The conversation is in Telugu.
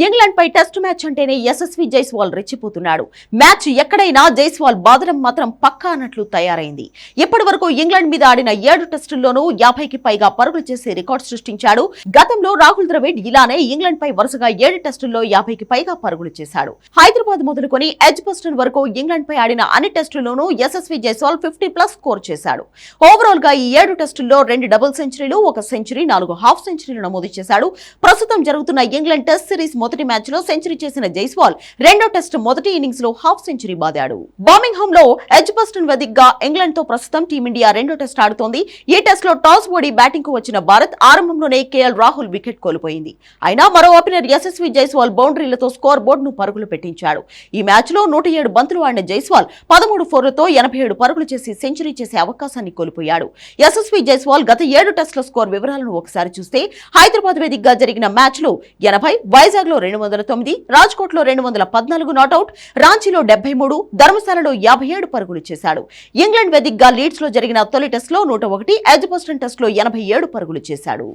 ఇంగ్లాండ్ పై టెస్ట్ మ్యాచ్ అంటేనే యశస్వి జైస్వాల్ రెచ్చిపోతున్నాడు. మ్యాచ్ ఎక్కడైనా జైస్వాల్ బాధడం మాత్రం పక్కా అన్నట్లు తయారైంది. ఇప్పటి వరకు ఇంగ్లాండ్ మీద ఆడిన ఏడు టెస్టుల్లోనూ యాభైకి పైగా పరుగులు చేసే రికార్డు సృష్టించాడు. గతంలో రాహుల్ ద్రవిడ్ ఇలానే ఇంగ్లాండ్ పై వరుసగా ఏడు టెస్టుల్లో యాభైకి పైగా పరుగులు చేశాడు. హైదరాబాద్ మొదలుకొని ఎజ్ బస్టన్ వరకు ఇంగ్లాండ్ పై ఆడిన అన్ని టెస్టుల్లోనూ Yashasvi Jaiswal fifty plus score చేశాడు. ఓవరాల్గా ఈ ఏడు టెస్టుల్లో రెండు డబుల్ సెంచరీలు ఒక సెంచరీ నాలుగు హాఫ్ సెంచరీలు నమోదు చేశాడు. ప్రస్తుతం జరుగుతున్న ఇంగ్లాండ్ టెస్ట్ సిరీస్ మొదటి మ్యాచ్లో సెంచరీ చేసిన జైస్వాల్ రెండో టెస్ట్ మొదటి ఇన్నింగ్స్లో హాఫ్ సెంచరీ బాదాడు. బర్మింగ్హామ్లో ఎజ్ బస్టన్ వెదిగ్గా ఇంగ్లాండ్తో ప్రస్తుతం టీమిండియా రెండో టెస్ట్ ఆడుతోంది. ఈ టెస్ట్లో టాస్ ఓడి బ్యాటింగ్కు వచ్చిన భారత్ ఆరంభంలోనే కేఎల్ రాహుల్ వికెట్ కోల్పోయింది. అయినా మరో ఓపెనర్ యశస్వి జైస్వాల్ బౌండరీలతో స్కోర్ బోర్డు ను పరుగులు పెట్టించాడు. ఈ మ్యాచ్లో నూట ఏడు బంతులు ఆడిన జైస్వాల్ పదమూడు ఫోర్లతో ఎనభై ఏడు పరుగులు చేసి సెంచరీ చేసే అవకాశాన్ని కోల్పోయాడు. యశస్వి జైస్వాల్ గత ఏడు టెస్టుల స్కోర్ వివరాలను ఒకసారి చూస్తే హైదరాబాద్ వేదికగా జరిగిన మ్యాచ్లో ఎనభై వైజాగ్ లో రెండు వందల తొమ్మిది రాజ్కోట్లో రెండు వందల పద్నాలుగు నాటౌట్ రాంచీలో డెబ్బై మూడు ధర్మశాలలో యాభై ఏడు పరుగులు చేశాడు. ఇంగ్లాండ్ వేదికగా లీడ్స్లో జరిగిన తొలి టెస్ట్లో నూట ఒకటి ఎడ్జ్ టెస్ట్లో ఎనభై ఏడు పరుగులు చేశాడు.